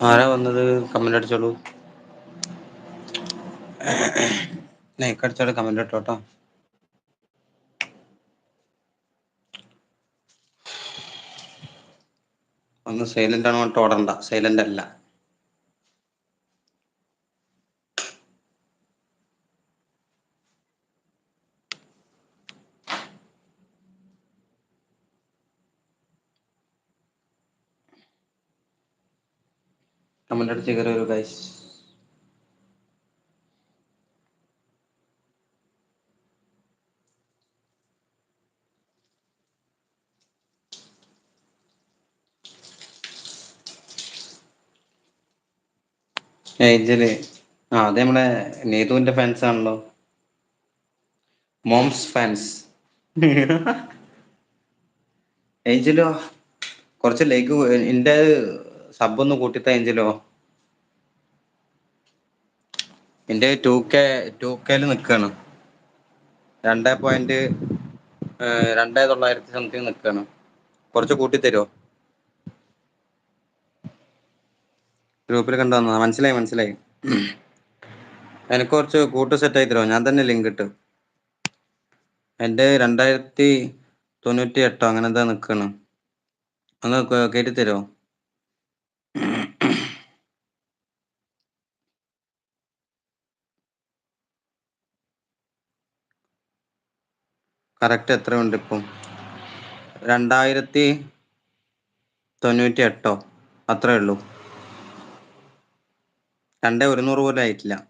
ആരാ വന്നത്? Comment അടിച്ചോളൂ. ലൈക്കടിച്ചാൽ comment ഇട്ടോട്ടോ ഒന്ന് സൈലന്റ് ആണ് ഓടണ്ട. സൈലന്റ് അല്ല. കമന്റ് അടിച്ച് കയറി വരൂ ഗൈസ് ഏഞ്ചൽ ആ അത് നമ്മളെ നേതുവിന്റെ ഫാൻസ് ആണല്ലോ. മോംസ് ഫാൻസ് ഏഞ്ചലോ കുറച്ച് ലൈക്ക് എന്റെ സബ് ഒന്ന് കൂട്ടിത്ത ഏഞ്ചലോ എന്റെ ടു കെ ടു കെയിൽ നിൽക്കാണ് രണ്ടേ പോയിന്റ് രണ്ടേ തൊള്ളായിരത്തി സംതിങ് നിൽക്കാണ് കുറച്ച് കൂട്ടി തരുമോ ഗ്രൂപ്പിൽ കണ്ടു വന്നതാ. മനസ്സിലായി മനസ്സിലായി. എനിക്ക് കുറച്ച് കൂട്ട് സെറ്റ് ആയി തരുമോ ഞാൻ തന്നെ ലിങ്ക് ഇട്ട്. എന്റെ രണ്ടായിരത്തി തൊണ്ണൂറ്റി എട്ടോ അങ്ങനെ എന്താ നിൽക്കാണ് ഒന്ന് കയറ്റി തരുമോ കറക്റ്റ് എത്രയുണ്ട് ഇപ്പം? രണ്ടായിരത്തി തൊണ്ണൂറ്റി എട്ടോ അത്രേ ഉള്ളൂ. രണ്ടേ ഒരുന്നൂറ് പോലും ആയിട്ടില്ല.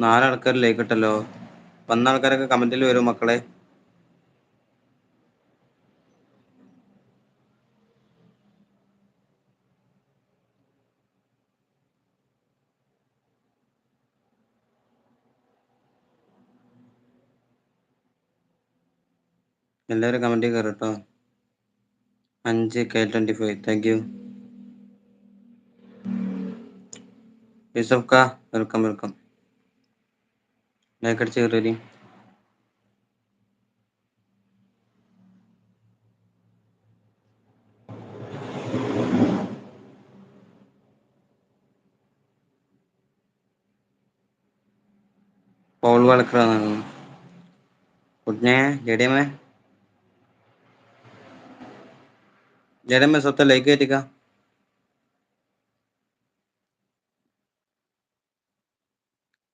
നാലാൾക്കാർ ലൈക്ക് ഇട്ടല്ലോ. വന്ന ആൾക്കാരൊക്കെ കമന്റിൽ വരും മക്കളെ. എല്ലാവരും കമന്റ് കയറി കേട്ടോ. അഞ്ച് K twenty five thank you Yusuf കാ വെൽക്കം വെൽക്കം ലൈക്ക് അടിച്ച് കയറി പൗൾ വളക്കറാണ് കുട്ടിനെ ജഡിയമ്മേ ജഡമ്മ സ്വത്ത ലൈക്ക് കയറ്റിക്ക?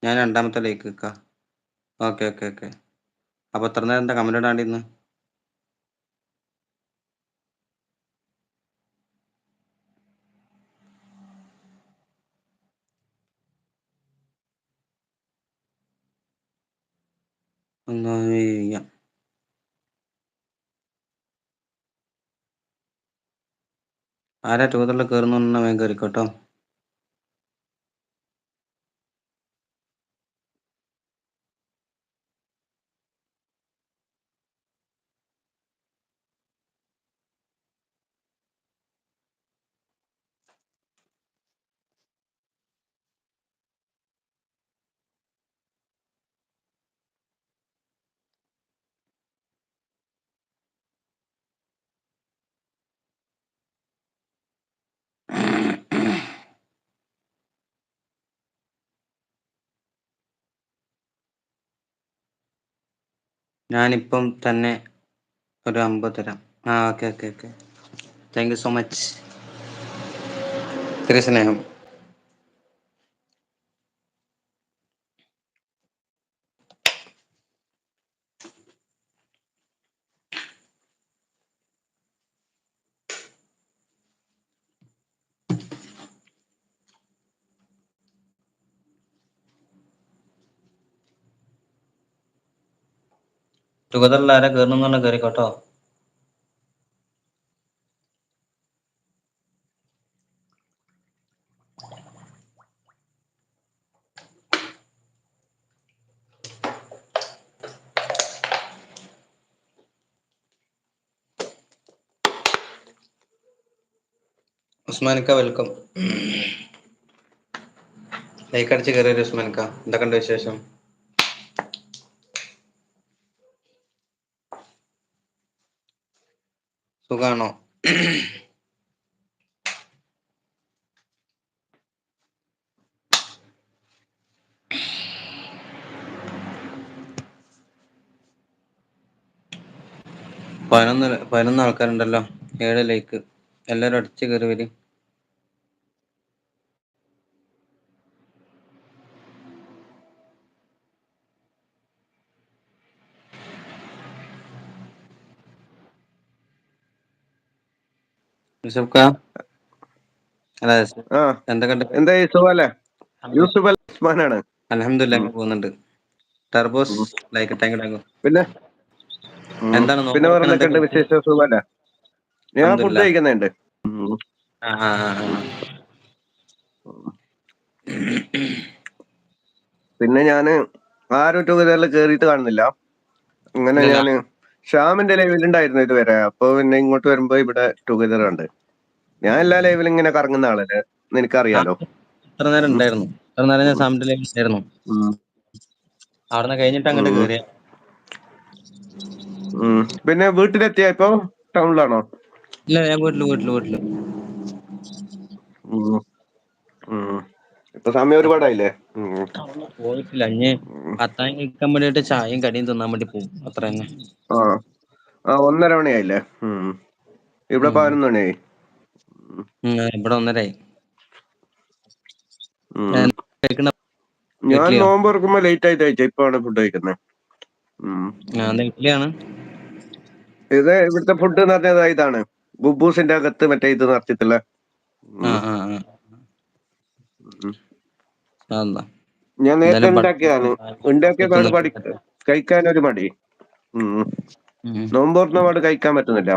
ഞാൻ രണ്ടാമത്തെ ലൈക്ക് വെക്ക ഓക്കെ ഓക്കെ ഓക്കെ അപ്പൊ എത്ര നേരം എന്താ കമന്റ് ഇടാണ്ടിന്ന് ഒന്ന് ആരാ ടൂതറിൽ കയറുന്ന വേഗം കയറിക്കോട്ടോ ഞാനിപ്പം തന്നെ ഒരു അമ്പത് തരാം. ആ okay okay okay. Thank you so much സ്നേഹം. ടുഗദറിൽ ആരാ കയറണമെന്ന് കയറിക്കോട്ടോ ഉസ്മാനിക്ക വെൽക്കം. ലൈക്ക് അടിച്ച് കേറിയൊരു എന്താ കണ്ട വിശേഷം സുഖാണോ പതിനൊന്ന് പതിനൊന്ന് ആൾക്കാരുണ്ടല്ലോ. ഏഴ് ലൈക്ക് എല്ലാരും അടിച്ചു കയറി വരും. അലഹമില്ല പോകുന്നുണ്ട്. ടർബോസ് ലൈക്ക് താങ്ക് യു പിന്നെ? എന്താണ് പിന്നെ പറഞ്ഞിട്ടുണ്ട് വിശേഷ? സുഖല്ലേ ഞാൻ ഫുഡ് കഴിക്കുന്നുണ്ട്. പിന്നെ ഞാൻ ആരും ടുഗതറിൽ കേറിയിട്ട് കാണുന്നില്ല. അങ്ങനെ ഞാൻ ശ്യാമിന്റെ ലൈവിലുണ്ടായിരുന്നു ഇതുവരെ. അപ്പൊ പിന്നെ ഇങ്ങോട്ട് വരുമ്പോ ഇവിടെ ടുഗദർ കണ്ട് ഞാൻ എല്ലാ ലൈവിലും ഇങ്ങനെ കറങ്ങുന്ന ആളല്ലേ? നിനക്കറിയാലോ. ഇത്ര നേരം ഉണ്ടായിരുന്നു. ഇത്ര നേരം ഞാൻ സാമിന്റെ ലൈവിൽ ഉണ്ടായിരുന്നു. അവിടുന്ന് കഴിഞ്ഞിട്ട് അങ്ങോട്ട് കേറിയ ഉം. പിന്നെ വീട്ടിലെത്തിയ ഇപ്പൊ? ടൗണിലാണോ? ഇല്ല ഞാൻ വീട്ടിൽ വീട്ടിൽ വീട്ടിൽ. ഉം. ഉം. ഇപ്പൊ സമയം ഒരുപാടായില്ലേ? ഉം. പോയിട്ടില്ല ഇനി അത്താഴം കഴിക്കാൻ വേണ്ടിയിട്ട് ചായയും കടിയും തിന്നാൻ വേണ്ടി പോകും അത്ര തന്നെ. ആഹ് ആഹ് ഒന്നര മണിയായില്ലേ? ഉം. ഇവിടെ പതിനൊന്ന് മണിയായി. ഉം ഇവിടെ ഒന്നരായി ഉം. കഴിക്കണ ഞാൻ നോമ്പ് തുറക്കുമ്പോ ലേറ്റ് ആയിട്ടാ കഴിച്ചേ ഇപ്പാണ് ഫുഡ് ഉം. ആഹ് എന്താ ഇഡ്ഡലിയാണ്. ഇത് ഇവിടുത്തെ ഫുഡ് എന്ന് പറഞ്ഞത് ഇതാണ്. ബുബൂസിന്റെ അകത്ത് മറ്റേ ഇത് അതെന്താ ഞാൻ നേരത്തെ ഉണ്ടാക്കിയതാണ്. ഉണ്ടാക്കിയപ്പാട് പഠി ഒരു കഴിക്കാനൊരു മടി നോമ്പോർന്ന പാട് കഴിക്കാൻ പറ്റുന്നില്ല.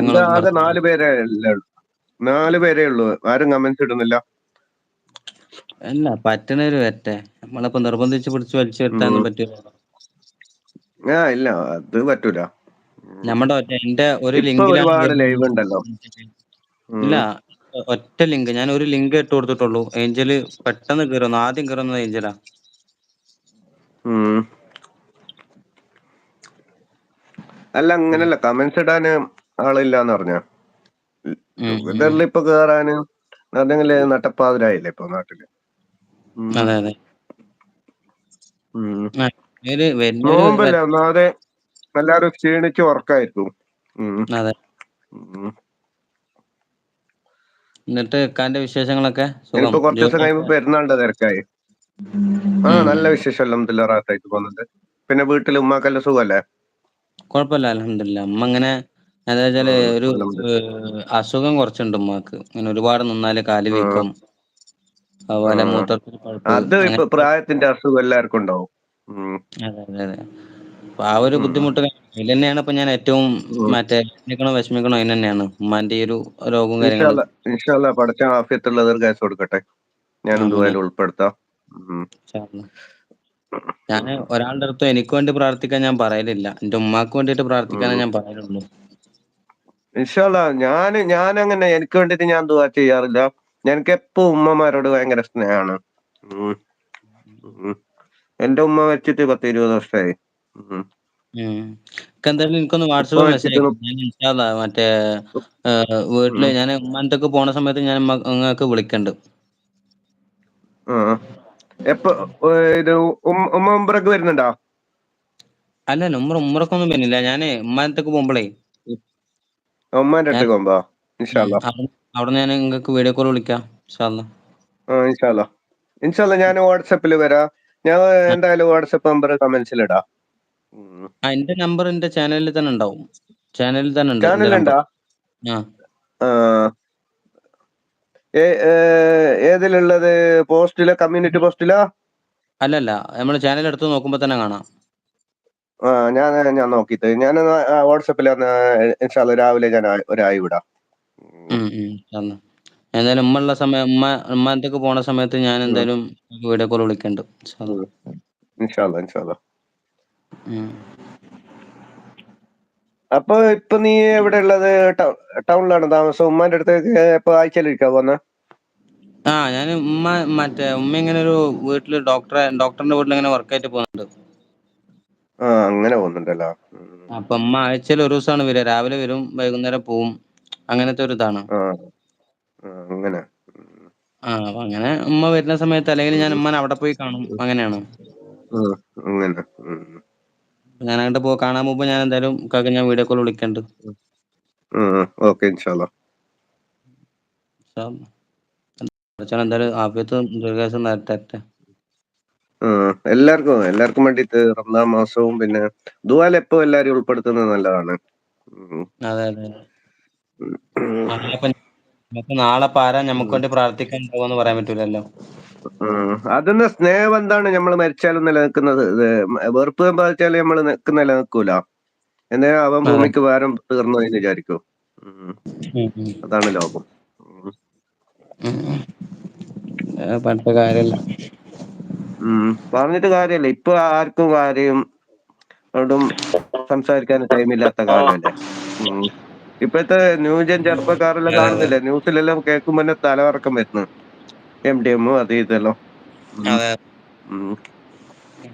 എന്തൊക്കെയാണ് നാല് പേരെ നാല് പേരെ ഉള്ളൂ. ആരും കമന്റ്സ് ഇടുന്നില്ല. അല്ല പറ്റണവര് വരട്ടെ. നമ്മളിപ്പോ നിർബന്ധിച്ച് പിടിച്ച് വലിച്ചു വരുത്താൻ പറ്റില്ല ഇല്ല അത് പറ്റൂല. നമ്മുടെ ഒറ്റ എന്റെ ഒരു ഇപ്പൊ ഒരുപാട് ലൈവ് ഉണ്ടല്ലോ. ഇല്ല ഒറ്റ ലിങ്ക് ഞാൻ ഒരു ലിങ്ക് ഇട്ട് കൊടുത്തിട്ടുള്ളൂ. ഏഞ്ചൽ പെട്ടെന്ന് കേറുന്നു ആദ്യം കയറുന്നത് ഏഞ്ചലാ. ഉം. അല്ല അങ്ങനല്ല. കമന്റ്സ് ഇടാന് ആളില്ലാന്ന് പറഞ്ഞ. ഉം ഇപ്പൊ കേറാന്. നട്ടപ്പാതിരായില്ലേ ഇപ്പൊ നാട്ടിൽ? അതെ അതെ. ഉം. ആ വരുന്നോര് വരുന്നോര് നോമ്പല്ലേ ഒന്നാമതെ എല്ലാരും ക്ഷീണിച്ച് ഉറക്കായിരിക്കും. ഉം. അതെ. ഉം. എന്നിട്ട് ഇക്കാന്റെ വിശേഷങ്ങളൊക്കെ? സുഖം? ഇനിയിപ്പോ കുറച്ച് ദിവസം കഴിയുമ്പോ ജോലിയൊക്കെ? പെരുന്നാളിന്റെ തിരക്കായി. ആ ഉം. നല്ല വിശേഷം അൽഹംദുലില്ലാഹ് റാഹത്തായിട്ട് പോകുന്നുണ്ട്. പിന്നെ വീട്ടിൽ ഉമ്മാക്കെല്ലാം സുഖല്ലേ? കുഴപ്പമില്ല അൽഹംദുലില്ലാഹ് ഉമ്മ ഇങ്ങനെ എന്താ വെച്ചാൽ ഉം ഒരു അസുഖം കുറച്ചുണ്ട് ഉമ്മാക്ക്. ഇങ്ങനെ ഒരുപാട് നിന്നാൽ കാൽ ആഹ് വീക്കം. അതുപോലെ മൂത്രത്തിൽ അത് ഇപ്പൊ പ്രായത്തിന്റെ അസുഖം എല്ലാവർക്കും ഉണ്ടാവും. അതെ അതെ അതെ. അപ്പൊ ആ ഒരു ബുദ്ധിമുട്ട് ഇതിൽ തന്നെയാണ് ഇപ്പൊ ഞാൻ ഏറ്റവും മറ്റേ വിഷമിക്കണോ അതിൽ തന്നെയാണ്. ഉമ്മാന്റെ ഈ ഒരു രോഗം ഇൻഷാ കാര്യങ്ങളും പടച്ചോൻ ആഫിയത്തുള്ള ദീർഘായുസ്സ് കൊടുക്കട്ടെ. ഞാൻ ദുആയിൽ ഉൾപ്പെടുത്താം. ഞാൻ ഒരാളുടെ അടുത്തും എനിക്ക് വേണ്ടി പ്രാർത്ഥിക്കാൻ ഞാൻ പറയലില്ല. എന്റെ ഉമ്മാക്ക് വേണ്ടിട്ട് പ്രാർത്ഥിക്കാനേ ഞാൻ പറയലുള്ളൂ. ഇൻഷാ അല്ലാഹ് ഞാൻ അങ്ങനെ എനിക്ക് വേണ്ടിട്ട് ഞാൻ ദുആ ചെയ്യാറില്ല. എനിക്ക് എപ്പോ ഉമ്മമാരോട് ഭയങ്കര സ്നേഹമാണ്. എന്റെ ഉമ്മ മരിച്ചിട്ട് പത്ത് ഇരുപത് വർഷമായി എന്തായാലും എനിക്കൊന്ന് ഉപ്പ മെസ്സേജ് മറ്റേ വീട്ടിൽ ഞാൻ ഉമ്മാനത്തൊക്കെ പോണ സമയത്ത് ഞാൻ നിങ്ങൾക്ക് വിളിക്കണ്ട്. എപ്പൊ ഉമ്മ ഉംറക്ക് വരുന്നുണ്ടോ? അല്ല ഉമ്മറക്കൊന്നും വരുന്നില്ല. ഞാൻ ഉമ്മാന്റെത്തേക്ക് പോകുമ്പോളേ. ഉമ്മാന്റെ ഞാൻ അടുത്തേക്ക് പോകുമ്പോ അവിടെ ഞാൻ നിങ്ങൾക്ക് വീഡിയോ കോൾ വിളിക്കാം ഇൻഷാ അല്ലാഹ് ആഹ് ഇൻഷാ അല്ലാഹ് ഇൻഷാ അല്ലാഹ് ഞാൻ വാട്സാപ്പിൽ വരാം ഞാൻ എന്തായാലും വാട്സാപ്പ് നമ്പർ കമന്റ്സിൽ ഇടാം. ആ എന്റെ നമ്പർ എന്റെ ചാനലിൽ തന്നെ ഉണ്ടാവും. ചാനലിൽ തന്നെ ഉണ്ട് ചാനലിൽ ഏതിലുള്ളത്? പോസ്റ്റിലാ? കമ്മ്യൂണിറ്റി പോസ്റ്റിലാ? അല്ലല്ല നമ്മൾ ചാനൽ എടുത്ത് നോക്കുമ്പോ തന്നെ കാണാം. ഞാൻ ഞാൻ നോക്കിട്ട് ഞാൻ വാട്സാപ്പിൽ രാവിലെ ഞാൻ ഒരായി വിടാം. ഉം ഉം എന്തായാലും ഉമ്മ ഉള്ള സമയം ഉമ്മ ഉമ്മാന്റെത്തേക്ക് പോണ സമയത്ത് ഞാൻ ഉം എന്തായാലും വീഡിയോ കോൾ വിളിക്കണ്ട്. ഇൻഷാ ഉം ഇൻഷാ അല്ലാഹ് ഇൻഷാ അല്ലാഹ്. ഉം. അപ്പൊ ഇപ്പൊ നീ എവിടെ ഉള്ളത് ടൗ- ടൗണിലാണ് താമസം. ഉമ്മാന്റെ അടുത്തേക്ക് ഇപ്പൊ ആഴ്ചയിലിരിക്കാ പോന്ന? ആ ഞാൻ ഉമ്മ മറ്റേ ഉമ്മ ഇങ്ങനെ ഒരു വീട്ടിൽ ഡോക്ടറെ ഡോക്ടറിന്റെ വീട്ടിൽ ഇങ്ങനെ വർക്ക് ആയിട്ട് പോകുന്നുണ്ട് ആ അങ്ങനെ പോകുന്നുണ്ടല്ലോ ഉം. അപ്പൊ ഉമ്മ ആഴ്ചയിൽ ഒരു ദിവസമാണ് വരിക. രാവിലെ വരും വൈകുന്നേരം പോവും. അങ്ങനത്തെ ഒരു ഇതാണ്. അങ്ങനെ. ആ അപ്പൊ അങ്ങനെ ഉമ്മ വരുന്ന സമയത്ത് അല്ലെങ്കിൽ ഞാൻ ഉമ്മനെ അവിടെ പോയി കാണും. അങ്ങനെയാണ്. അങ്ങനെ. ഞാൻ അങ്ങോട്ട് പോ കാണാൻ പോകുമ്പോ ഞാൻ എന്തായാലും കാക്ക ഞാൻ വീഡിയോ കോൾ വിളിക്കണ്ട്. ഓക്കെ എന്തായാലും ആഫിയത്തും ദീർഘായുസ്സും തരട്ടെ എല്ലാവർക്കും എല്ലാവർക്കും വേണ്ടിട്ട് റമദാൻ മാസവും പിന്നെ ദുവാലെപ്പോ എപ്പോ എല്ലാരും ഉൾപ്പെടുത്തുന്നത് നല്ലതാണ്. അതെ അതെ. നാളെ പാരാ നമുക്ക് വേണ്ടി പ്രാർത്ഥിക്കാൻ ഉണ്ടാവുമെന്ന് പറയാൻ പറ്റൂലല്ലോ. ഉം. സ്നേഹം എന്താണ് നമ്മൾ മരിച്ചാലും നിലനിൽക്കുന്നത്? വെറുപ്പ് ബാധിച്ചാലും നമ്മൾ നിലനിൽക്കൂല. എന്നാ അവൻ ഭൂമിക്ക് ഭാരം തീർന്നു എന്ന് വിചാരിക്കും. അതാണ് ലോകം. പറഞ്ഞിട്ട് കാര്യല്ല ഉം. പറഞ്ഞിട്ട് കാര്യല്ല ഇപ്പൊ ആർക്കും ആരെയും ഒട്ടും സംസാരിക്കാൻ ടൈമില്ലാത്ത കാലമല്ലേ. ഇപ്പോഴത്തെ ന്യൂജൻ ചെറുപ്പക്കാരെല്ലാം കാണുന്നില്ലേ? ന്യൂസിലെല്ലാം കേൾക്കുമ്പോ തന്നെ തലകറക്കം വരുന്നു. എം ഡി എമ്മും അത് ഇതെല്ലാം.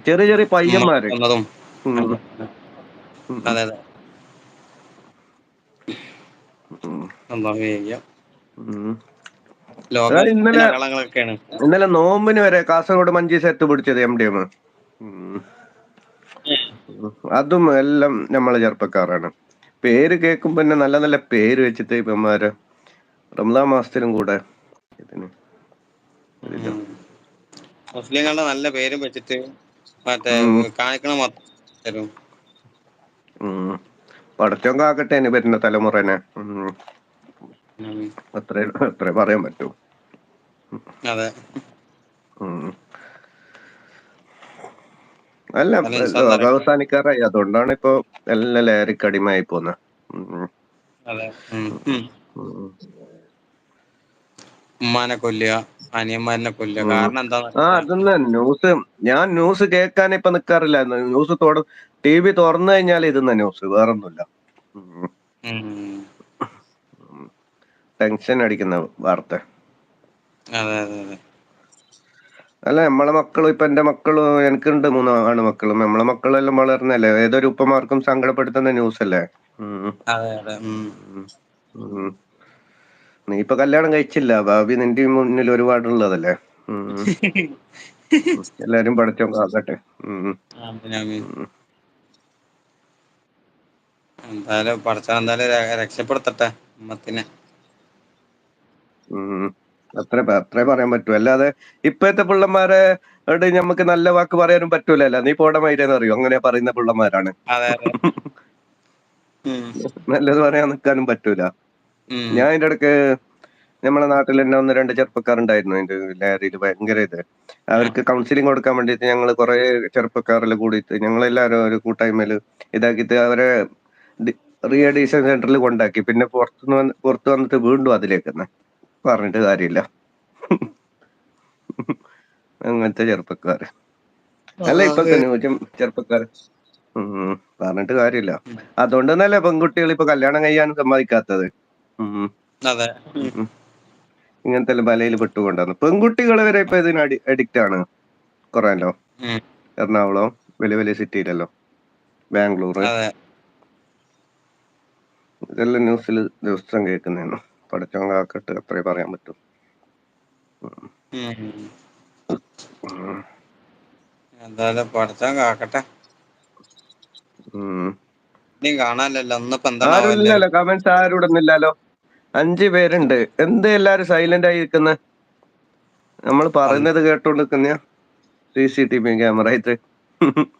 ചെറിയ ചെറിയ പയ്യന്മാര്. ഇന്നലെ ഇന്നലെ നോമ്പിന് വരെ കാസർഗോഡ് മഞ്ചി സെറ്റ് പിടിച്ചത് എം ഡി എം. അതും എല്ലാം നമ്മളെ ചെറുപ്പക്കാരാണ്. പേര് കേൾക്കുമ്പോ തന്നെ നല്ല നല്ല പേര് വെച്ചിട്ട് ഇപ്പന്മാര് റംല മാസത്തിലും കൂടെ ഇതിന്. മുസ്ലിങ്ങളുടെ നല്ല പേരും വെച്ചിട്ട് മറ്റേ കാണിക്കണ തരും. പടച്ചോൻ കാക്കട്ടെ ഇനി വരുന്ന തലമുറനെ. അത്രേ അത്രേ പറയാൻ പറ്റൂ. അതെ. ഉം. അല്ല അവസാനിക്കാറായി. അതുകൊണ്ടാണ് ഇപ്പൊ എല്ലാ ലഹരിക്ക് അടിമയായി പോന്നെ ഉമ്മാനെ കൊല്ലുക അനിയന്മാരനെ കൊല്ലുക. കാരണം എന്താ ആ അതന്നെ ന്യൂസ് ഞാൻ ന്യൂസ് കേൾക്കാൻ ഇപ്പൊ നിക്കാറില്ല ന്യൂസ് തോട ടി വി തുറന്നു കഴിഞ്ഞാൽ ഇതെന്നെ ന്യൂസ് വേറൊന്നുമില്ല. ടെൻഷൻ അടിക്കുന്ന വാർത്ത. അതെ അതെ അതെ. അല്ല നമ്മളെ മക്കളും ഇപ്പൊ എന്റെ മക്കളും എനിക്കുണ്ട് മൂന്ന് ആണ് മക്കളും നമ്മളെ മക്കളെല്ലാം വളർന്നല്ലേ? ഏതൊരു ഉപ്പമാർക്കും സങ്കടപ്പെടുത്തുന്ന ന്യൂസ് അല്ലേ. നീ ഇപ്പൊ കല്യാണം കഴിച്ചില്ല. ഭാവി നിന്റെ മുന്നിൽ ഒരുപാടുള്ളതല്ലേ. എല്ലാരും പഠിച്ചോ കാക്കട്ടെ ആമീൻ എന്തായാലും പഠിച്ചാൽ എന്തായാലും രക്ഷപ്പെടുത്തട്ടെ ഉമ്മത്തിനെ. അത്രേ അത്രേ പറയാൻ പറ്റൂ. അല്ലാതെ ഇപ്പോഴത്തെ പിള്ളമാരെ നമുക്ക് ഞമ്മക്ക് നല്ല വാക്ക് പറയാനും പറ്റൂല നീ പോടെ മൈരെന്ന് അറിയോ അങ്ങനെ പറയുന്ന പിള്ളമാരാണ് അതെ നല്ലത് പറയാൻ നിൽക്കാനും പറ്റൂല. ഞാൻ അതിന്റെ ഇടയ്ക്ക് നമ്മളെ നാട്ടിൽ തന്നെ ഒന്ന് രണ്ട് ചെറുപ്പക്കാരുണ്ടായിരുന്നു. അതിന്റെ ലഹരിയിൽ ഭയങ്കര ഇത്. അവർക്ക് കൗൺസിലിംഗ് കൊടുക്കാൻ വേണ്ടിയിട്ട് ഞങ്ങൾ കുറെ ചെറുപ്പക്കാരെല്ലാം കൂടിയിട്ട് ഞങ്ങളെല്ലാവരും ഒരു കൂട്ടായ്മയിൽ ഇതാക്കിയിട്ട് അവരെ റീഅഡീഷൻ സെന്ററിൽ കൊണ്ടാക്കി. പിന്നെ പുറത്തുനിന്ന് പുറത്ത് വന്നിട്ട് വീണ്ടും അതിലേക്ക് തന്നെ പറഞ്ഞിട്ട് കാര്യമില്ല. അങ്ങനത്തെ ചെറുപ്പക്കാര്. അല്ല ഇപ്പൊ ന്യൂജം ചെറുപ്പക്കാര്. ഉം പറഞ്ഞിട്ട് കാര്യമില്ല. അതുകൊണ്ട് തന്നെയല്ലേ പെൺകുട്ടികൾ ഇപ്പൊ കല്യാണം കഴിയാൻ സമ്മതിക്കാത്തത്. ഇങ്ങനത്തെ ബലയിൽ പെട്ടുകൊണ്ടാണ്. പെൺകുട്ടികൾ വരെ ഇപ്പൊ ഇതിന് അടി അഡിക്റ്റ് ആണ്. കുറേല്ലോ. എറണാകുളം വലിയ വലിയ സിറ്റിയിലല്ലോ ബാംഗ്ലൂർ ഇതെല്ലാം ന്യൂസിൽ ദിവസം കേൾക്കുന്നതാണ്. പഠിച്ചവൻ കാക്കട്ടെ അത്രേ പറയാൻ പറ്റൂ. എന്തായാലും പടച്ചോൻ കാക്കട്ടെ. നീ കാണാനില്ലല്ലോ ഒന്ന് ആരും ഇല്ലല്ലോ കമന്റ്സ് ആരും ഇടുന്നില്ലല്ലോ അഞ്ചു പേരുണ്ട്. എന്ത് എല്ലാരും സൈലന്റ് ആയി ഇരിക്കുന്നെ നമ്മൾ പറയുന്നത് കേട്ടോണ്ടിരിക്കുന്ന C C T V camera ആയിട്ട്.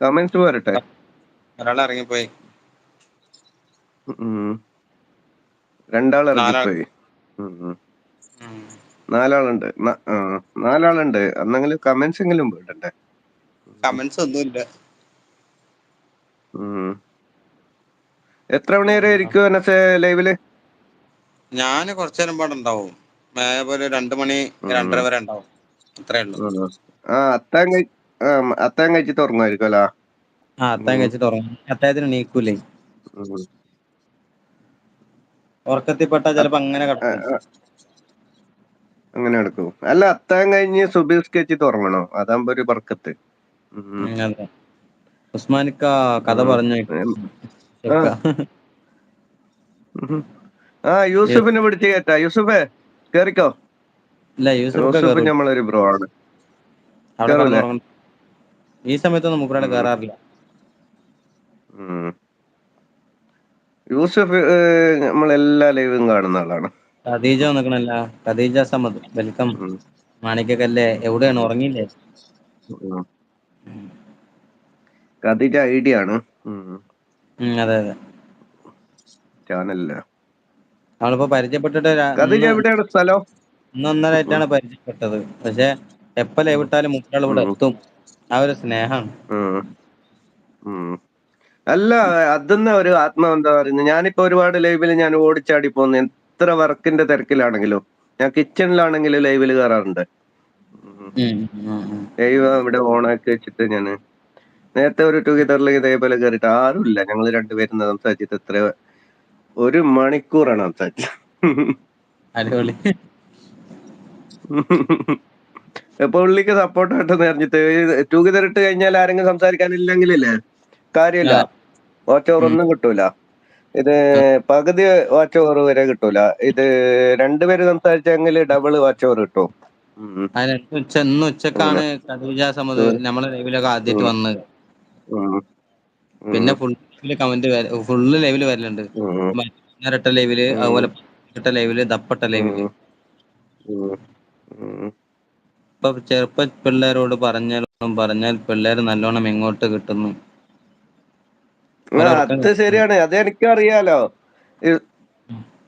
കമന്റ്സ് പോരട്ടെ? ഒരാൾ ഇറങ്ങിപ്പോയി. ഉം. രണ്ടാൾ ഇറങ്ങിപ്പോയി നാലാളുണ്ട്. നാലാളുണ്ട്. അന്നെങ്കിലും കമന്റ്സ് എങ്കിലും ഇടണ്ടേ? കമന്റ്സ് ഒന്നുമില്ല. ഉം. എത്ര മണി വരെ ഇരിക്കും എനത്തെ ലൈവിൽ? ഞാൻ കുറച്ചു നേരം പാടെ ഉണ്ടാവും. ഒരു രണ്ടു മണി രണ്ടര വരെ ഉണ്ടാവും. അത്രേ ഉള്ളൂ. ആ അത്താൻ അത്താൻ കഴിച്ചിട്ട് ഉറങ്ങുമായിരിക്കും അല്ല ഉം. കഴിച്ചിട്ട് ഉറങ്ങും. അത്താഴത്തിന് നീക്കൂലേ ഉം. ഉറക്കത്തിപ്പെട്ടാ ചിലപ്പോ അങ്ങനെ കിടക്കും. അങ്ങനെ എടുക്കും അല്ല അത്താഴം കഴിഞ്ഞ് സുബിസ്കെച്ച് തുറങ്ങണോ അതാകുമ്പോ ഒരു ബർക്കത്ത്. ഉസ്മാനിക്ക കഥ പറഞ്ഞു ആ. യൂസഫിനെ പിടിച്ച് കേട്ടാ യൂസുഫേ കേറിക്കോ? ഇല്ല യൂസഫ് നമ്മളൊരു ബ്രോ ആണ്. ഈ സമയത്ത് നമുക്ക് ഉം. യൂസഫ് നമ്മളെല്ലാ ലൈവും കാണുന്ന ആളാണ്. ഖദീജ വന്നിക്കണല്ല. ഖദീജ സമദ് വെൽക്കം. മാണിക്കക്കല്ലേ എവിടെയാണ്? ഉറങ്ങിയില്ലേ. ഖദീജ ഐഡി ആണ്. അതെ അതെ. ചാനലില്ല നമ്മളിപ്പോ പരിചയപ്പെട്ടിട്ട് ഖദീജ എവിടെയാണ് സ്ഥലം? ഇന്നൊന്നരായിട്ടാണ് പരിചയപ്പെട്ടത്. പക്ഷെ എപ്പ ലൈവ്. ഇട്ടാലും മൂപ്പരാൾ ഇവിടെ എത്തും. ആ ഒരു സ്നേഹാണ്. അല്ല അതെന്ന ഒരു ആത്മാവെന്താ പറയുന്നത്? ഞാനിപ്പോ ഒരുപാട് ലൈവിൽ ഞാൻ ഓടിച്ചാടി പോകുന്നു എത്ര വർക്കിന്റെ തിരക്കിലാണെങ്കിലും. ഞാൻ കിച്ചണിലാണെങ്കിലും ലൈവിൽ കയറാറുണ്ട് ലൈവ് ഇവിടെ ഓണാക്കി വെച്ചിട്ട് ഞാൻ നേരത്തെ ഒരു ടു വീലറിൽ ഇതേപോലെ കയറിയിട്ട് ആരുമില്ല ഞങ്ങൾ രണ്ടുപേരും സംസാരിച്ചിട്ട് എത്ര ഒരു മണിക്കൂറാണ് സംസാരിച്ചത്. അടിപൊളി. പുള്ളിക്ക് സപ്പോർട്ടായിട്ട് നിറഞ്ഞിട്ട് ടു വീലർ ഇട്ട് കഴിഞ്ഞാൽ ആരെങ്കിലും സംസാരിക്കാനില്ലെങ്കിലല്ലേ? കാര്യമില്ല. വാച്ച് ഓവർ ഒന്നും കിട്ടൂല. ഇത് പകുതി വാച്ച് ഓവർ വരെ കിട്ടൂല. ഇത് രണ്ടുപേര് സംസാരിച്ചെങ്കിൽ ഡബിൾ വാച്ച് ഓവർ കിട്ടും ഉച്ച ഇന്ന് ഉച്ചക്കാണ് നമ്മളെ ലൈവിലൊക്കെ ആദ്യമായിട്ട്. വന്നത്. പിന്നെ ഫുള്ള് കമന്റ് ഫുള്ള് ലൈവിൽ വരലുണ്ട്. ഇരട്ട ലൈവിൽ. അതുപോലെ ഇട്ട ലൈവിൽ ദപ്പട്ട ലൈവിൽ. ഇപ്പൊ ചെറുപ്പ പിള്ളേരോട് പറഞ്ഞാലും പറഞ്ഞാൽ പിള്ളേർ നല്ലോണം ഇങ്ങോട്ട് കിട്ടുന്നു. അത് ശരിയാണ്. അത് എനിക്കും അറിയാലോ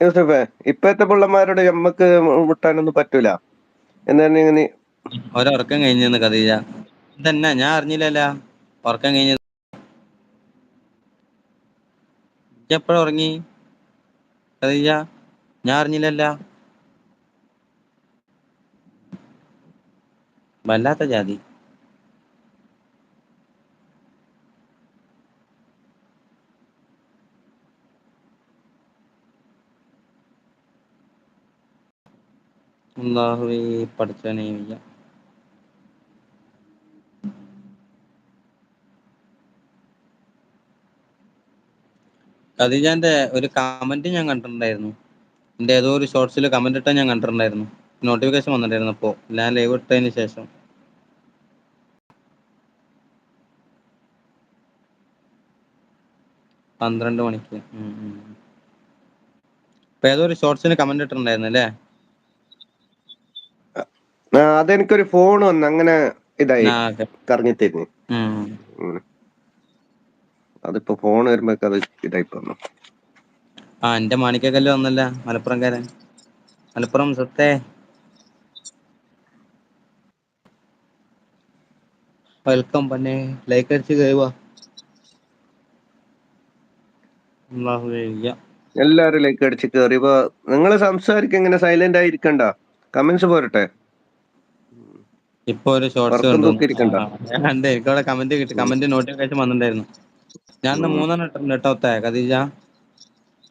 യൂസഫേ ഇപ്പഴത്തെ പിള്ളമാരോട് നമ്മക്ക് മുട്ടാനൊന്നും പറ്റൂല. പറഞ്ഞ ഇങ്ങനെ ഒരറക്കം കഴിഞ്ഞിന്ന് ഖദീജ ഇതന്നെ? ഞാൻ അറിഞ്ഞില്ലല്ല. ഉറക്കം കഴിഞ്ഞ എപ്പോഴും ഉറങ്ങി? ഖദീജ ഞാൻ അറിഞ്ഞില്ലല്ല. വല്ലാത്ത ജാതി. അല്ലാഹുവേ പടച്ചോനെ ഖദീജാന്റെ ഒരു കമന്റ് ഞാൻ കണ്ടിട്ടുണ്ടായിരുന്നു. എന്റെ ഏതോ ഒരു ഷോർട്സിൽ കമന്റ് ഇട്ടാൽ ഞാൻ കണ്ടിട്ടുണ്ടായിരുന്നു. നോട്ടിഫിക്കേഷൻ വന്നിട്ടായിരുന്നു അപ്പോ. ഞാൻ ലൈവ് ഇട്ടതിന് ശേഷം. പന്ത്രണ്ട് മണിക്ക്. ഇപ്പൊ ഏതോ ഒരു ഷോർട്സിന് കമന്റ് ഇട്ടിട്ടുണ്ടായിരുന്നു അല്ലേ? അതെനിക്കൊരു ഫോൺ വന്ന് അങ്ങനെ ഇതായി. കറങ്ങിത്തിരിഞ്ഞ്. അതിപ്പോ ഫോൺ വരുമ്പോ അത് ഇതായി വന്നു ആ എന്റെ മാണിക്കക്കല്ല് വന്നല്ല? മലപ്പുറംകാരൻ. മലപ്പുറം സത്തേ വെൽക്കം പന്നെ. ലൈക്ക് അടിച്ച് കയറുക എല്ലാരും ലൈക്ക് അടിച്ച് കേറിയപ്പോ നിങ്ങൾ സംസാരിക്ക ഇങ്ങനെ സൈലന്റ് ആയിരിക്കണ്ട കമന്റ്സ് പോരട്ടെ? ഇപ്പൊ ഒരു ഷോർട്സ് കണ്ടു. കണ്ട് എനിക്കവിടെ കമന്റ് കിട്ടി. കമന്റ് നോട്ടിഫിക്കേഷൻ വന്നിട്ടുണ്ടായിരുന്നു. ഞാൻ മൂന്നെണ്ണം ഇട്ടിട്ടുണ്ട് കേട്ടോ ഖദീജ.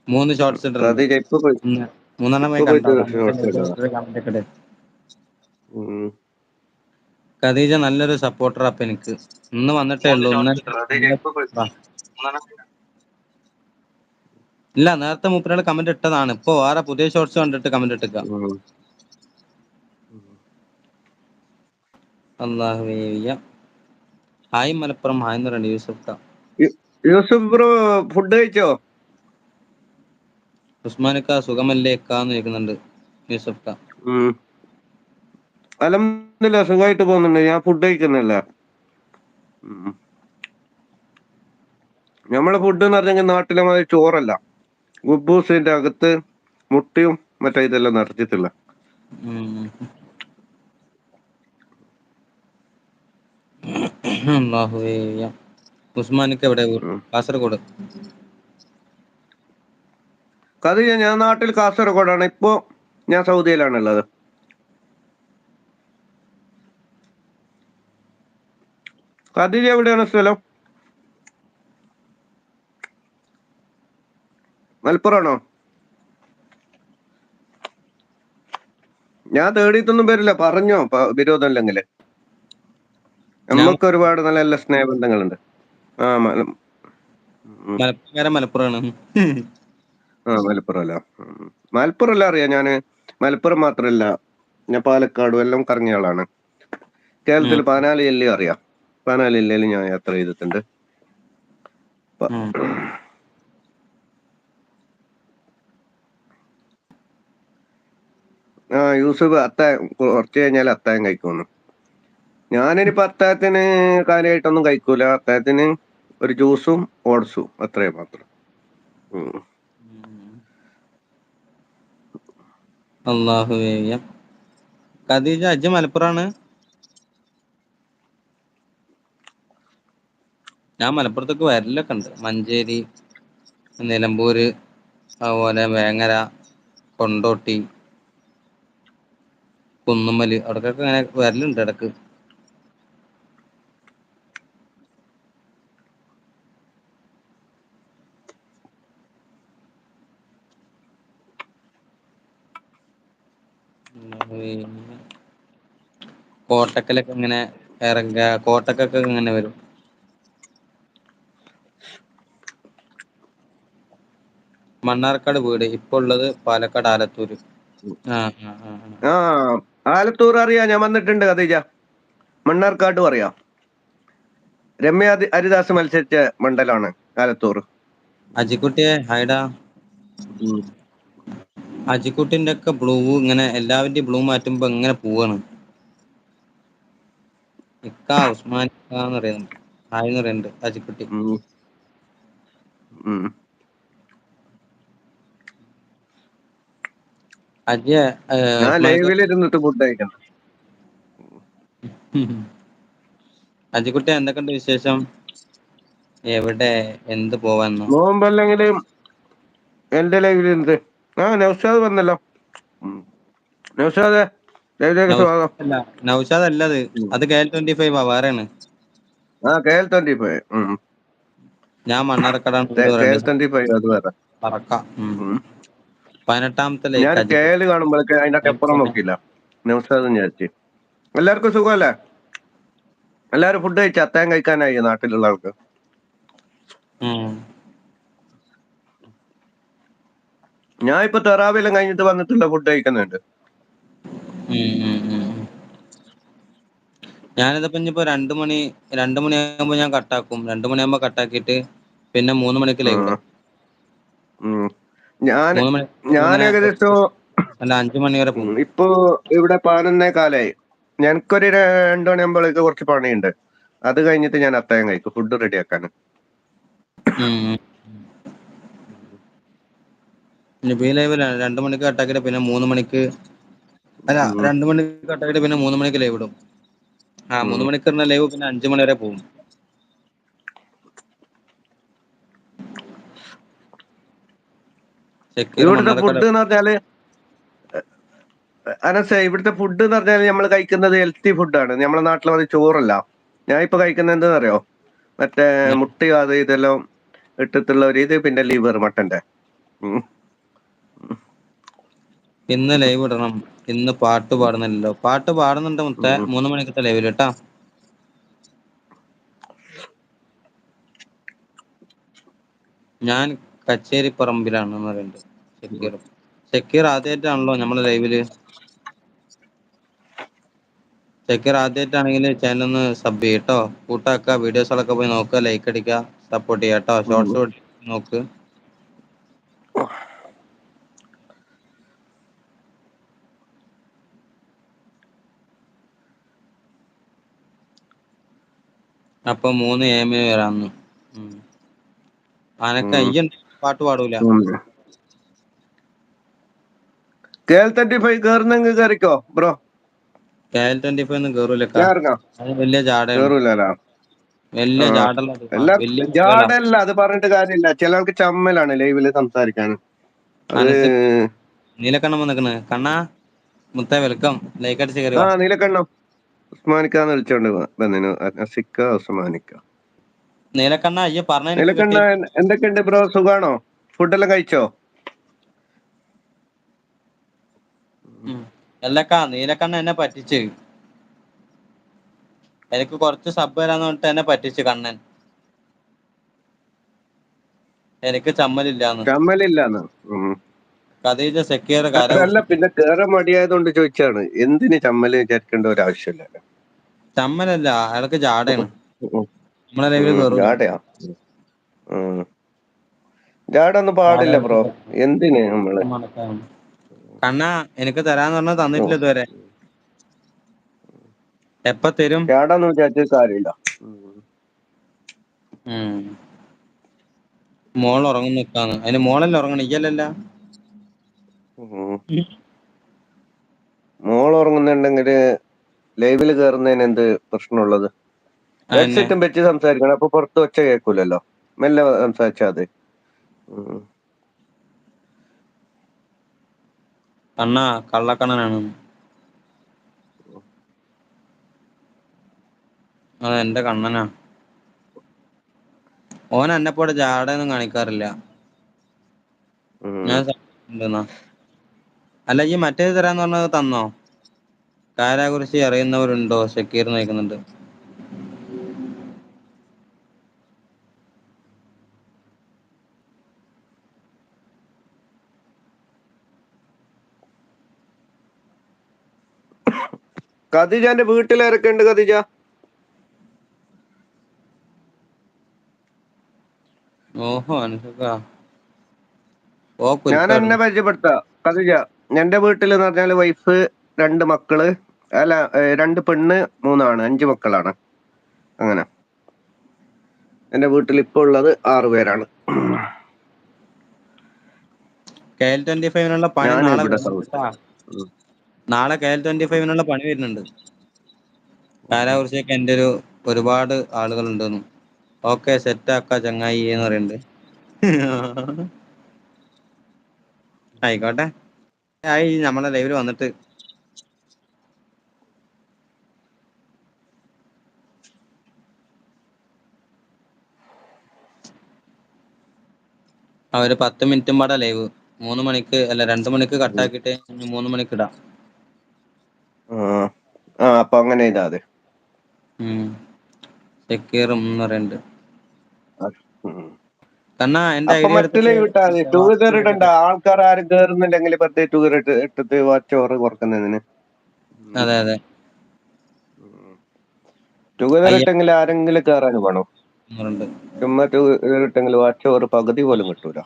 മൂന്ന് ഷോർട്സ് ഇട്ടിട്ടുണ്ട്. മൂന്നെണ്ണം കമന്റ് ഖദീജ നല്ലൊരു സപ്പോർട്ടർ അപ്പൊ എനിക്ക്. ഇന്ന് വന്നിട്ടേ ഉള്ളൂ. ഇല്ല നേരത്തെ മൂപ്പര് കമന്റ് ഇട്ടതാണ്. ഇപ്പൊ വേറെ പുതിയ ഷോർട്സ് കണ്ടിട്ട് കമന്റ് ഇട്ടേക്ക. ഉം. അല്ലാഹുവേ വയ്യ ഹായ് മലപ്പുറം ഹായ് എന്ന് പറയണ്ട് യൂസഫ് യൂസഫ് ബ്രോ ഫുഡ് കഴിച്ചോ? ഉസ്മാനക്ക സുഖമല്ലേ? ഇക്കാന്ന് ചോദിക്കുന്നുണ്ട് യൂസഫ് ഉം. അൽഹംദുലില്ലാ സുഖമായിട്ട് പോകുന്നുണ്ട്. ഞാൻ ഫുഡ് കഴിക്കുന്നില്ല. നമ്മളെ ഫുഡ് എന്ന് പറഞ്ഞെങ്കിൽ നാട്ടിലെ മാതിരി ചോറല്ല. ഗുബൂസിന്റെ അകത്ത് മുട്ടയും മറ്റേ ഇതെല്ലാം നിറച്ചിട്ടുള്ള. ഉസ്മാനിക്ക് എവിടെ? കാസർഗോഡ്. കഥ ഞാൻ നാട്ടിൽ കാസർഗോഡാണ്. ഇപ്പോ ഞാൻ സൗദിയിലാണ് ഉള്ളത് കതിരി എവിടെയാണ് സ്ഥലം? മലപ്പുറമാണോ? ഞാൻ തേടിയിട്ടൊന്നും വരില്ല. പറഞ്ഞോ വിരോധം നമുക്ക് ഒരുപാട് നല്ല നല്ല സ്നേഹബന്ധങ്ങളുണ്ട്. ആ മലപ്പുറമാണ്. ആ മലപ്പുറം അല്ല. മലപ്പുറം അല്ല അറിയാം ഞാൻ. മലപ്പുറം മാത്രല്ല. ഞാൻ പാലക്കാടും എല്ലാം കറങ്ങിയ ആളാണ്. കേരളത്തിൽ പതിനാല് ജില്ലയും അറിയാം. പതിനാല് ജില്ലയിൽ ഞാൻ യാത്ര ചെയ്തിട്ടുണ്ട്. ആ യൂസഫ് അത്തായം കുറച്ച് കഴിഞ്ഞാൽ അത്തായം കഴിക്കുന്നു ഞാനിനിപ്പോ അത്താഴത്തിന് കാര്യമായിട്ടൊന്നും കഴിക്കൂല. അത്താഴത്തിന് ഒരു ജ്യൂസും ഓട്സും അത്രേ മാത്രം. ഖദീജ അജ്ജ് മലപ്പുറാണ്? ഞാൻ മലപ്പുറത്തേക്ക് വരലൊക്കെ ഉണ്ട്. മഞ്ചേരി നിലമ്പൂര് അതുപോലെ വേങ്ങര കൊണ്ടോട്ടി കുന്നുമ്മൽ അവിടേക്കൊക്കെ അങ്ങനെ വരലുണ്ട് ഇടയ്ക്ക്. കോട്ടക്കലൊക്കെ ഇങ്ങനെ ഇറങ്ങുക കോട്ടക്കൊക്കെ ഇങ്ങനെ വരും. മണ്ണാർക്കാട് വീട് ഇപ്പൊ ഉള്ളത് പാലക്കാട് ആലത്തൂര്. ആ ആലത്തൂർ അറിയാം ഞാൻ വന്നിട്ടുണ്ട് അതീജ മണ്ണാർക്കാട് അറിയാം. രമ്യ ഹരി- ഹരിദാസ് മത്സരിച്ച മണ്ഡലമാണ് ആലത്തൂർ. അജിക്കുട്ടിയെ ഹൈഡാ. അജിക്കുട്ടിന്റെ ഒക്കെ ബ്ലൂ ഇങ്ങനെ എല്ലാവരുടെയും ബ്ലൂ മാറ്റുമ്പോ ഇങ്ങനെ പോവാണ്. ഇക്ക ഉസ്മാൻ എന്ന് പറയുന്നുണ്ട് ഹായ് എന്ന് പറയുന്നുണ്ട് അജിക്കുട്ടി. അജിയ ഫുഡ് കഴിക്കണം. അജിക്കുട്ടി എന്തൊക്കെയുണ്ട് വിശേഷം? എവിടെ? എന്ത് പോവാൻ നോമ്പല്ലെങ്കിലും എന്റെ ലൈവിൽ ഇരുന്ന് ആ നൗഷാദ് വന്നല്ലോ. നൗഷാദ് നൗഷാദ് അല്ല അത്. അത് കെ എൽ ട്വന്റി ഫൈവ് വേറെയാണ്. ആ കെ എൽ ട്വന്റി ഫൈവ്. ഞാൻ. ഉം. പതിനെട്ടാമത്തെ ഞാൻ കെ എൽ കാണുമ്പോഴേക്ക് അതിന്റെ അപ്പുറം നോക്കില്ല നൗഷാദ് വിചാരിച്ച്. എല്ലാവർക്കും സുഖമല്ലേ? എല്ലാവരും ഫുഡ് കഴിച്ചു? അത്തായം കഴിക്കാനായി നാട്ടിലുള്ള ആൾക്ക് ഉം. ഞാൻ ഇപ്പൊ തെറാവിയെല്ലാം കഴിഞ്ഞിട്ട് വന്നിട്ടുള്ള ഫുഡ് കഴിക്കുന്നുണ്ട്. ഞാനിതിപ്പോ ഇനിയിപ്പോ രണ്ടു മണി രണ്ടു മണിയാകുമ്പോ ഞാൻ കട്ടാക്കും. രണ്ടു മണിയാകുമ്പോ കട്ടാക്കിയിട്ട് പിന്നെ മൂന്ന് മണിക്ക് ലൈവ്. ഞാൻ ഞാൻ ഏകദേശം അല്ല അഞ്ചു മണി വരെ ഇപ്പൊ ഇവിടെ പതിനൊന്നേ കാലായി. ഞങ്ങൾക്കൊരു രണ്ടു മണിയാകുമ്പോഴേക്ക് കുറച്ച് പണിയുണ്ട്. അത് കഴിഞ്ഞിട്ട് ഞാൻ അത്തായം കഴിക്കും ഫുഡ് റെഡിയാക്കാൻ ഉം, ഈ ലൈവ് രണ്ടു മണിക്ക് കട്ടാക്കിയിട്ട് പിന്നെ മൂന്ന് മണിക്ക് അല്ല രണ്ടു മണിക്ക് കട്ടാക്കിയിട്ട് പിന്നെ മൂന്ന് മണിക്ക് ലൈവ് ഇടും. ആ മൂന്ന് മണിക്ക് ഇടുന്ന ലൈവ് പിന്നെ അഞ്ചു മണി വരെ പോകും. ഇവിടുത്തെ ഫുഡ് എന്ന് പറഞ്ഞാൽ അനസേ ഇവിടുത്തെ ഫുഡ് എന്ന് പറഞ്ഞാൽ നമ്മൾ കഴിക്കുന്നത് ഹെൽത്തി ഫുഡാണ് നമ്മളെ നാട്ടിൽ അത് ചോറല്ല. ഞാൻ ഇപ്പൊ കഴിക്കുന്നത് എന്താണെന്നറിയോ മറ്റേ മുട്ടയും അത് ഇതെല്ലാം ഇട്ടിട്ടുള്ള ഒരു ഇത് പിന്നെ ലിവർ മട്ടന്റെ. ഇന്ന് ലൈവ് ഇടണം. ഇന്ന് പാട്ട് പാടുന്നില്ലല്ലോ. പാട്ട് പാടുന്നുണ്ട് മുത്തേ. മൂന്ന് മണിക്കത്തെ ലൈവിൽ കേട്ടാ ഞാൻ കച്ചേരി പറമ്പിലാണ് പറയുന്നത് ഷക്കീർ ഷക്കീർ ആദ്യമായിട്ടാണല്ലോ നമ്മളെ ലൈവിൽ ഷക്കീർ ആദ്യമായിട്ടാണെങ്കിൽ ചാനൽ ഒന്ന് സബ് ചെയ്യട്ടോ കൂട്ടാക്കുക വീഡിയോസുകളൊക്കെ പോയി നോക്കുക ലൈക്ക് അടിക്കുക സപ്പോർട്ട് ചെയ്യാട്ടോ ഷോർട്സ് നോക്ക്. അപ്പൊ മൂന്ന് എം എ വരാന്ന്. അനക്ക് അനക്ക അയ്യ പാട്ട് പാടൂല. കെ എൽ തേർട്ടി ഫൈവ് കേറുന്നെങ്കിൽ കയറിക്കോ bro? K L twenty five ഒന്നും കേറൂല വലിയ ജാട വലിയ. ജാടല്ല അത്. വലിയ ജാടല്ല അത് പറഞ്ഞിട്ട് കാര്യമില്ല. ചിലർക്ക് ചമ്മലാണ് ലൈവിൽ സംസാരിക്കാൻ. നീലക്കണ്ണം വന്നിക്കണ്. കണ്ണാ മുത്ത വെൽക്കം. ലൈക്ക് അടിച്ച് കയറി ആ വാ നീലക്കണ്ണം ഉസ്മാനിക്കാന്ന് വിളിച്ചോണ്ട് വന്നിനു. അസിക്ക ഉസ്മാനിക്ക. നീലക്കണ്ണ അയ്യ പറഞ്ഞ നീലക്കണ്ണ എന്തൊക്കെയുണ്ട് ബ്രോ? സുഖാണോ? ഫുഡെല്ലാം കഴിച്ചോ? അല്ലക്കാ നീലക്കണ്ണ എന്നെ പറ്റിച്ച്. എനിക്ക് കുറച്ച് സബ് വരാന്ന് പറഞ്ഞിട്ട് എന്നെ പറ്റിച്ച് കണ്ണൻ. എനിക്ക് ചമ്മലില്ലാന്ന്. ചമ്മലില്ലാന്ന്. കഥയിലെ സെക്യൂർ അല്ല പിന്നെ കേറാൻ മടിയായതുകൊണ്ട് ചോദിച്ചാണ്. എന്തിന് ചമ്മൽ വിചാരിക്കേണ്ട ഒരു ആവശ്യമില്ല. ചമ്മലല്ല അയാൾക്ക് ജാടയാണ്. നമ്മളെ ലൈവിൽ ജാടൊന്നും പാടില്ല ബ്രോ. എന്തിന് നമ്മൾ? കണ്ണ എനിക്ക് തരാന്ന് പറഞ്ഞാൽ തന്നിട്ടില്ല ഇതുവരെ. എപ്പ തരും? ജാടൊന്നും വിചാരിച്ചിട്ട് കാര്യമില്ല. മോൾ ഉറങ്ങും നിക്കാന്ന്. അതിന് മോളല്ലേ ഉറങ്ങണ? ഇയ്യല്ലല്ല. ഉം. മോൾ ഉറങ്ങുന്നുണ്ടെങ്കിൽ ലൈവിൽ കയറുന്നതിന് എന്ത് പ്രശ്നമുള്ളത്? ഹെഡ്സെറ്റും വെച്ച് സംസാരിക്കണം. അപ്പൊ പുറത്ത് ഒച്ച കേൾക്കൂലല്ലോ. മെല്ലെ സംസാരിച്ചാ മതി. അണ്ണാ കണ്ണ കള്ളക്കണ്ണനാണ്. അത് എന്റെ കണ്ണനാ. ഓൻ എന്നെ പോലെ ജാടൊന്നും കാണിക്കാറില്ല. ഞാൻ അല്ല ഈ മറ്റേത് തരാന്ന് പറഞ്ഞത് തന്നോ? കാരാകുറിശി അറിയുന്നവരുണ്ടോ? ഷക്കീർ നയിക്കുന്നുണ്ട് ഖദീജാന്റെ വീട്ടിൽ ഇറക്കുന്നുണ്ട് ഖദീജ? ഓഹോ ഞാൻ എന്നെ പരിചയപ്പെടുത്ത പരിചയപ്പെടുത്താം. ഖദീജ എന്റെ വീട്ടിൽ എന്ന് പറഞ്ഞാൽ വൈഫ് രണ്ട് മക്കൾ അല്ല രണ്ട് പെണ്ണ് മൂന്നാണ് അഞ്ച് മക്കളാണ്. അങ്ങനെ. എന്റെ വീട്ടിൽ ഇപ്പോൾ ഉള്ളത് ആറു പേരാണ്. കെ എൽ ട്വന്റി ഫൈവിനുള്ള പണി നാളെ കെ എൽ ട്വന്റി ഫൈവിനുള്ള പണി വരുന്നുണ്ട്. കാലാവർച്ചയൊക്കെ എന്റെ ഒരു ഒരുപാട് ആളുകൾ ഉണ്ടെന്നു ഓക്കെ സെറ്റ് ആക്ക ചങ്ങായി എന്ന് പറയുന്നുണ്ട്. ആയിക്കോട്ടെ. ആയി നമ്മളെ ലൈവിൽ വന്നിട്ട് ഒരു പത്ത് മിനിറ്റും പാടാ ലൈവ് മൂന്ന് മണിക്ക് അല്ല രണ്ട് മണിക്ക് കട്ട് കട്ടാക്കിയിട്ട് ഇനി മൂന്ന് മണിക്ക് ഇടാം. ആ അപ്പൊ അങ്ങനെ ഇതാ എന്ന് കണ്ണാ എന്റെ ഇടണ്ട. ആൾക്കാർ ആരും കേറുന്നില്ലെങ്കിൽ പത്തേ വാച്ച് കുറക്കുന്നതിന്. അതെ അതെ. ഇട്ടെങ്കിൽ ആരെങ്കിലും കേറാൻ വേണം. വീലർ ഇട്ടെങ്കിൽ വാച്ച് ഓവർ പകുതി പോലും കിട്ടൂല.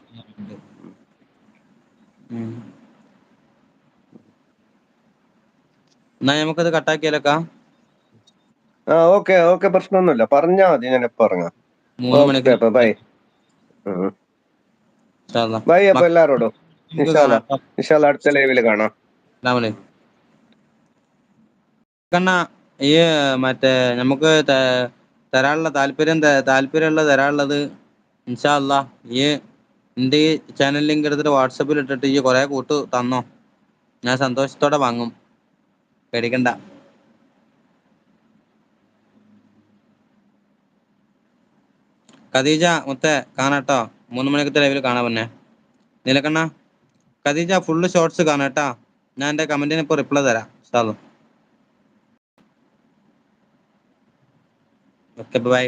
എന്നാ നമുക്കത് കട്ടാക്കിയാലൊക്കെ? ആ ഓക്കെ ഓക്കെ പ്രശ്നമൊന്നുമില്ല. പറഞ്ഞാ മതി ഞാൻ എപ്പോ ഇറങ്ങാം. മൂന്ന് മണിക്ക്. ബൈ. ബൈ അപ്പൊ എല്ലാരോടും. വിശാല ഇൻഷാല്ല അടുത്ത ലൈവിൽ കാണാം. കണ്ണ ഈ മറ്റേ നമുക്ക് തരാനുള്ള താല്പര്യം താല്പര്യമുള്ള തരാനുള്ളത് ഇൻഷാ അല്ലാ ഈ എന്റെ ചാനൽ ലിങ്ക് എടുത്തിട്ട് വാട്സപ്പിൽ ഇട്ടിട്ട് ഈ കുറേ കൂട്ട് തന്നോ. ഞാൻ സന്തോഷത്തോടെ വാങ്ങും. പേടിക്കണ്ട. ഖദീജ മുത്തേ കാണാട്ടോ. മൂന്ന് മണിക്കത്തെ ലൈവിൽ കാണാം പിന്നെ നിലക്കണ്ണ ഖദീജ ഫുള്ള് ഷോർട്സ് കാണാട്ടാ. ഞാൻ എന്റെ കമന്റിന് ഇപ്പോൾ റിപ്ലൈ തരാം. ഇൻഷാ അല്ലാ ഓക്കെ ബൈ